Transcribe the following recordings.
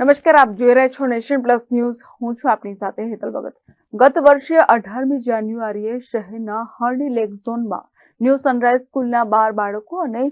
નમસ્કાર, આપ જોઈ રહ્યા છો નેશન પ્લસ ન્યૂઝ. હું છું આપની સાથે હેતલ ભગત. ગત વર્ષે અઢારમી જાન્યુઆરીએ શહેરના હર્ની લેક ઝોનમાં ન્યૂ સનરાઈઝ સ્કૂલના બાર બાળકો અને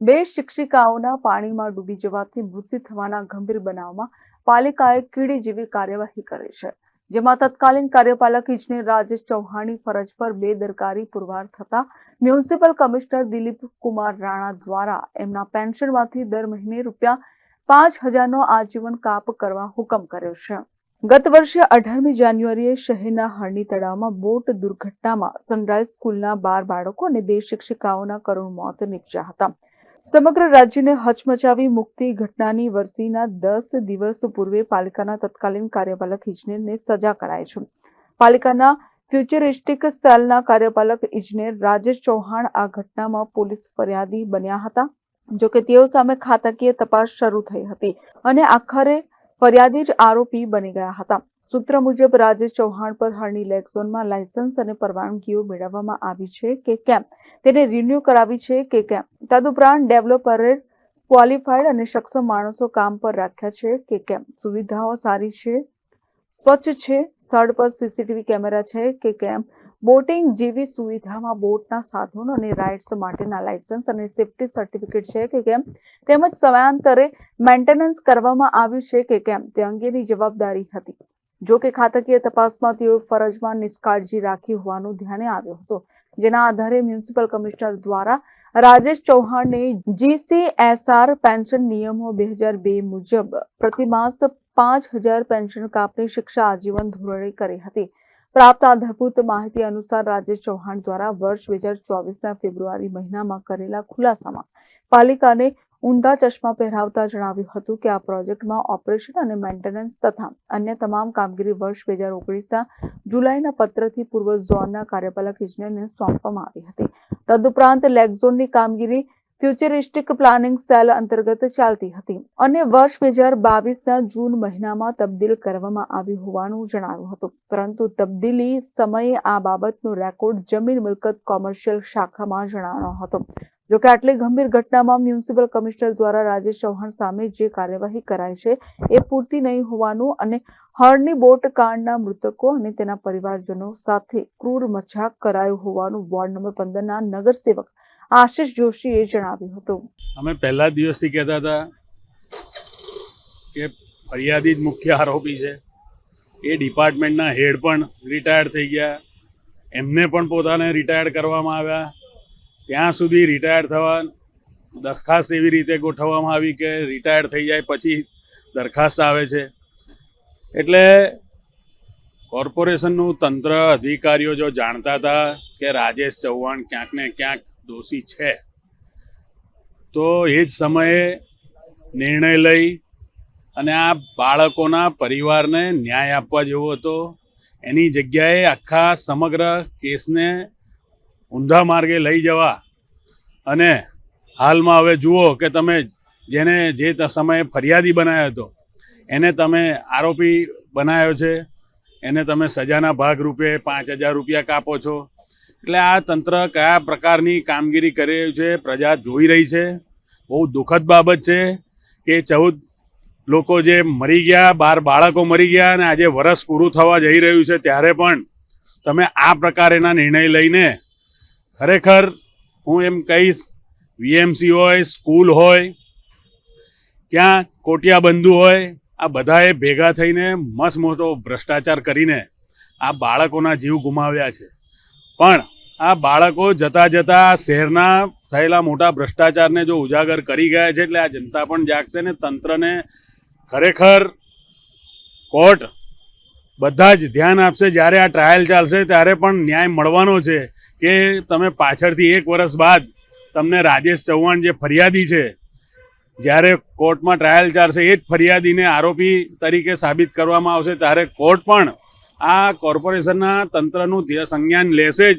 બે શિક્ષિકાઓના પાણીમાં ડૂબી જવાથી મૃત્યુ થવાના ગંભીર બનાવમાં પાલિકાએ કીડી જેવી કાર્યવાહી કરી છે. જેમાં તત્કાલીન કાર્યપાલક ઇજનેર રાજેશ ચૌહાણની ફરજ પર બેદરકારી પુરવાર થતા મ્યુનિસિપલ કમિશનર દિલીપ કુમાર રાણા દ્વારા એમના પેન્શનમાંથી દર મહિને રૂપિયા પાંચ હજારનો આજીવન કાપ કરવા હુકમ કર્યો છે. ગત વર્ષે અઢારમી જાન્યુઆરીએ શહેરના હરણી તળાવમાં બોટ દુર્ઘટનામાં સનરાઈઝ સ્કૂલના બાર બાળકો અને બે શિક્ષિકાઓના કરુણ મોત નીપજ્યા હતા. સમગ્ર રાજ્યને હચમચાવી મુક્તિ ઘટનાની વરસીના દસ દિવસ પૂર્વે પાલિકાના તત્કાલીન કાર્યપાલક ઇજનેરને સજા કરાય છે. પાલિકાના ફ્યુચરિસ્ટિક સેલના કાર્યપાલક ઇજનેર રાજેશ ચૌહાણ આ ઘટનામાં પોલીસ ફરિયાદી બન્યા હતા. જો કે તેઓ સામે ખાતાકીય તપાસ શરૂ થઈ હતી અને આખરે ફરિયાદી જ આરોપી બની ગયા હતા. સૂત્ર મુજબ, રાજેશ ચૌહાણ પર હરણી લેક ઝોનમાં લાયસન્સ અને પરવાનગીઓ મેળવવામાં આવી છે કે કેમ? તેને રિન્યુ કરાવી છે કે કેમ? તદુપરાંત ડેવલપરે ક્વોલિફાઈડ અને સક્ષમ માણસો કામ પર રાખ્યા છે કે કેમ? સુવિધાઓ સારી છે? સ્વચ્છ છે? સ્થળ પર સીસીટીવી કેમેરા છે કે કેમ? બોટિંગ જેવી સુવિધામાં બોટના સાધનો અને રાઇડ્સ માટેના લાયસન્સ અને સેફ્ટી સર્ટિફિકેટ છે કે કેમ? તેમજ સમયાંતરે મેન્ટેનન્સ કરવામાં આવ્યું છે કે કેમ? તે અંગેની જવાબદારી હતી. જો કે ખાતાકીય તપાસમાં તેઓ ફરજમાં નિષ્કાળજી રાખી હોવાનું ધ્યાને આવ્યું હતું. જેના આધારે મ્યુનિસિપલ કમિશનર દ્વારા રાજેશ ચૌહાણને જીસીએસઆર પેન્શન નિયમો બે હજાર બે મુજબ પ્રતિમાસ પાંચ હજાર પેન્શન કાપની શિક્ષા આજીવન ધોરણે કરી હતી. પ્રાપ્ત આધારભૂત માહિતી અનુસાર રાજેશ ચૌહાણ દ્વારા વર્ષ બે હજાર ચોવીસના ફેબ્રુઆરી મહિનામાં કરેલા ખુલાસામાં પાલિકાને ઊંધા ચશ્મા પહેરાવતા જણાવ્યું હતું કે આ પ્રોજેક્ટમાં ઓપરેશન અને મેન્ટેનન્સ તથા અન્ય તમામ કામગીરી વર્ષ બે હજાર ઓગણીસના જુલાઈના પત્રથી પૂર્વ ઝોનના કાર્યપાલક ઇજનેરને સોંપવામાં આવી હતી. તદુપરાંત લેક ઝોનની કામગીરી ફ્યુચરિસ્ટિક પ્લાનિંગ સેલ અંતર્ગત ચાલતી હતી અને વર્ષ બે હજાર બાવીસના જૂન મહિનામાં તબદીલ કરવામાં આવી હોવાનું જણાવ્યું હતું. પરંતુ તબદીલી સમયે આ બાબતનો રેકોર્ડ જમીન મિલકત કોમર્શિયલ શાખામાં જણાવ્યો હતો. જોકે આટલી ગંભીર ઘટનામાં મ્યુનિસિપલ કમિશનર દ્વારા રાજેશ ચૌહાણ સામે જે કાર્યવાહી કરાઈ છે એ પૂરતી નહીં હોવાનું અને હળની બોટ કાંડના મૃતકો અને તેના પરિવારજનો સાથે ક્રૂર મજાક કરાયો હોવાનું વોર્ડ નંબર પંદરના નગરસેવક આશિષ જોશીએ જણાવ્યું હતું. અમે પહેલા દિવસથી કહેતા હતા કે ફરિયાદી જ મુખ્ય આરોપી છે. એ ડિપાર્ટમેન્ટના હેડ પણ રિટાયર્ડ થઈ ગયા. એમને પણ પોતાને રિટાયર્ડ કરવામાં આવ્યા. ત્યાં સુધી રિટાયર્ડ થવા દરખાસ્ત એવી રીતે ગોઠવવામાં આવી કે રિટાયર્ડ થઈ જાય પછી દરખાસ્ત આવે છે. એટલે કોર્પોરેશનનું તંત્ર અધિકારીઓ જો જાણતા હતા કે રાજેશ ચૌહાણ ક્યાંક ને ક્યાંક દોષી છે. તો એ જ સમયે નિર્ણય લઈ અને આ બાળકોના પરિવારને ન્યાય આપવા જેવો હતો. એની જગ્યાએ આખા સમગ્ર કેસને ઊંધા માર્ગે લઈ જવા. અને હાલમાં હવે જુઓ કે તમે જેને જે સમયે ફરિયાદી બનાવ્યો હતો, એને તમે આરોપી બનાવ્યો છે, એને તમે સજાના ભાગરૂપે પાંચ હજાર રૂપિયા કાપો છો એટલે આ તંત્ર કયા પ્રકારની કામગીરી કરી રહ્યું છે, પ્રજા જોઈ રહી છે. બહુ દુઃખદ બાબત છે કે ચૌદ લોકો જે મરી ગયા, બાર બાળકો મરી ગયા અને આજે વરસ પૂરું થવા જઈ રહ્યું છે, ત્યારે પણ તમે આ પ્રકારેના નિર્ણય લઈને ખરેખર હું એમ કહીશ, વીએમસી હોય, સ્કૂલ હોય, ક્યાં કોટિયા બંધુ હોય, આ બધાએ ભેગા થઈને મસ્ત મોટો ભ્રષ્ટાચાર કરીને આ બાળકોના જીવ ગુમાવ્યા છે. પણ આ બાળકો જતા જતા શહેરના થયેલા મોટા ભ્રષ્ટાચારને જો ઉજાગર કરી ગયા છે એટલે આ જનતા પણ જાગશે ને તંત્રને ખરેખર કોર્ટ બધા જ ધ્યાન આપશે. જ્યારે આ ટ્રાયલ ચાલશે ત્યારે પણ ન્યાય મળવાનો છે કે તમે પાછળથી એક વર્ષ બાદ તમને રાજેશ ચૌહાણ જે ફરિયાદી છે, જ્યારે કોર્ટમાં ટ્રાયલ ચાલશે એ જ ફરિયાદીને આરોપી તરીકે સાબિત કરવામાં આવશે, ત્યારે કોર્ટ પણ આ કોર્પોરેશનના તંત્રનું સંજ્ઞાન લેશે જ